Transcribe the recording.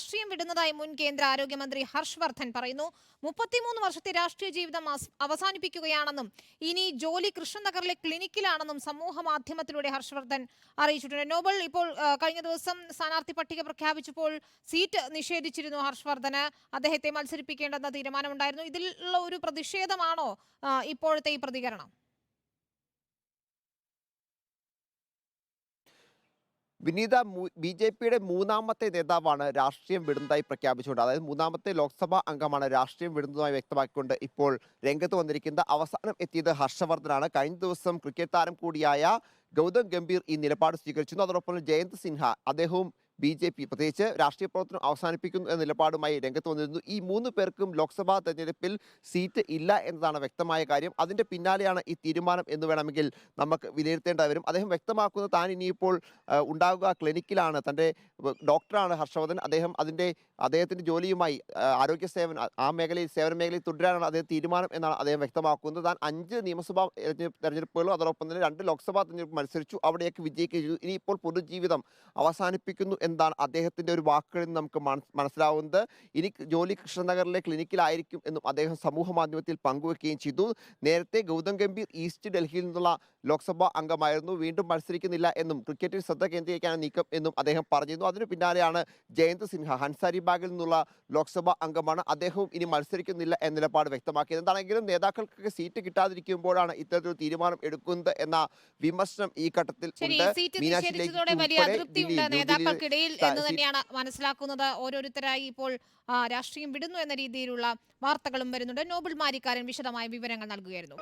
രാഷ്ട്രീയം വിടുന്നതായി മുൻ കേന്ദ്ര ആരോഗ്യമന്ത്രി ഹർഷ് വർദ്ധൻ പറയുന്നു. മുപ്പത്തിമൂന്ന് വർഷത്തെ രാഷ്ട്രീയ ജീവിതം അവസാനിപ്പിക്കുകയാണെന്നും ഇനി ജോലി കൃഷ്ണനഗറിലെ ക്ലിനിക്കിലാണെന്നും സമൂഹ മാധ്യമത്തിലൂടെ ഹർഷവർദ്ധൻ അറിയിച്ചിട്ടുണ്ട്. നോബൽ ഇപ്പോൾ കഴിഞ്ഞ ദിവസം സ്ഥാനാർത്ഥി പട്ടിക പ്രഖ്യാപിച്ചപ്പോൾ സീറ്റ് നിഷേധിച്ചിരുന്നു ഹർഷവർദ്ധന്. അദ്ദേഹത്തെ മത്സരിപ്പിക്കേണ്ടെന്ന തീരുമാനമുണ്ടായിരുന്നു. ഇതിലുള്ള ഒരു പ്രതിഷേധമാണോ ഇപ്പോഴത്തെ ഈ പ്രതികരണം? വിനീത ബി ജെ പിയുടെ മൂന്നാമത്തെ നേതാവാണ് രാഷ്ട്രീയം വിടുന്നതായി പ്രഖ്യാപിച്ചുകൊണ്ട് അതായത് മൂന്നാമത്തെ ലോക്സഭാ അംഗമാണ് രാഷ്ട്രീയം വിടുന്നതായി വ്യക്തമാക്കിക്കൊണ്ട് ഇപ്പോൾ രംഗത്ത് വന്നിരിക്കുന്ന അവസാനം എത്തിയത് ഹർഷവർദ്ധനാണ്. കഴിഞ്ഞ ദിവസം ക്രിക്കറ്റ് താരം കൂടിയായ ഗൗതം ഗംഭീർ ഈ നിലപാട് സ്വീകരിച്ചിരുന്നു. അതോടൊപ്പം ജയന്ത് സിൻഹ അദ്ദേഹവും ബി ജെ പി പ്രത്യേകിച്ച് രാഷ്ട്രീയ പ്രവർത്തനം അവസാനിപ്പിക്കുന്നു എന്ന നിലപാടുമായി രംഗത്ത് വന്നിരുന്നു. ഈ മൂന്ന് പേർക്കും ലോക്സഭാ തെരഞ്ഞെടുപ്പിൽ സീറ്റ് ഇല്ല എന്നതാണ് വ്യക്തമായ കാര്യം. അതിന്റെ പിന്നാലെയാണ് ഈ തീരുമാനം എന്ന് വേണമെങ്കിൽ നമുക്ക് വിലയിരുത്തേണ്ടി വരും. അദ്ദേഹം വ്യക്തമാക്കുന്ന താൻ ഇനിയിപ്പോൾ ഉണ്ടാകുക ക്ലിനിക്കിലാണ്. തന്റെ ഡോക്ടറാണ് ഹർഷവർദ്ധൻ. അദ്ദേഹം അതിന്റെ അദ്ദേഹത്തിന്റെ ജോലിയുമായി ആരോഗ്യ സേവന ആ മേഖലയിൽ സേവന മേഖലയിൽ തുടരാനാണ് അദ്ദേഹം തീരുമാനം എന്നാണ് അദ്ദേഹം വ്യക്തമാക്കുന്നത്. താൻ അഞ്ച് നിയമസഭാ തെരഞ്ഞെടുപ്പ് തെരഞ്ഞെടുപ്പുകളും അതോടൊപ്പം തന്നെ രണ്ട് ലോക്സഭാ തെരഞ്ഞെടുപ്പ് മത്സരിച്ചു. അവിടെയൊക്കെ വിജയിക്കുകയും ചെയ്തു. ഇനിയിപ്പോൾ പൊതുജീവിതം അവസാനിപ്പിക്കുന്നു എന്നാണ് അദ്ദേഹത്തിന്റെ ഒരു വാക്കുകളിൽ നിന്ന് നമുക്ക് മനസ് മനസ്സിലാവുന്നത്? ഇനി ജോലി കൃഷ്ണനഗറിലെ ക്ലിനിക്കിലായിരിക്കും എന്നും അദ്ദേഹം സമൂഹ മാധ്യമത്തിൽ പങ്കുവെക്കുകയും ചെയ്തു. നേരത്തെ ഗൗതം ഗംഭീർ ഈസ്റ്റ് ഡൽഹിയിൽ നിന്നുള്ള ലോക്സഭാ അംഗമായിരുന്നു. വീണ്ടും മത്സരിക്കുന്നില്ല എന്നും ക്രിക്കറ്റിൽ ശ്രദ്ധ കേന്ദ്രീകരിക്കാനാണ് നീക്കം എന്നും അദ്ദേഹം പറഞ്ഞിരുന്നു. അതിനു പിന്നാലെയാണ് ജയന്ത് സിൻഹ. ഹൻസാരി ബാഗിൽ നിന്നുള്ള ലോക്സഭാ അംഗമാണ്. അദ്ദേഹവും ഇനി മത്സരിക്കുന്നില്ല എന്ന നിലപാട് വ്യക്തമാക്കിയത്. എന്താണെങ്കിലും നേതാക്കൾക്കൊക്കെ സീറ്റ് കിട്ടാതിരിക്കുമ്പോഴാണ് ഇത്തരത്തിലൊരു തീരുമാനം എടുക്കുന്നത് എന്ന വിമർശനം ഈ ഘട്ടത്തിൽ ഉണ്ട്. സീറ്റ് സ- എന്ന് തന്നെയാണ് മനസ്സിലാക്കുന്നത്. ഓരോരുത്തരായി ഇപ്പോൾ രാഷ്ട്രീയം വിടുന്നു എന്ന രീതിയിലുള്ള വാർത്തകളും വരുന്നുണ്ട്. നോബിൾ മാരിക്കാരൻ വിശദമായ വിവരങ്ങൾ നൽകുകയായിരുന്നു.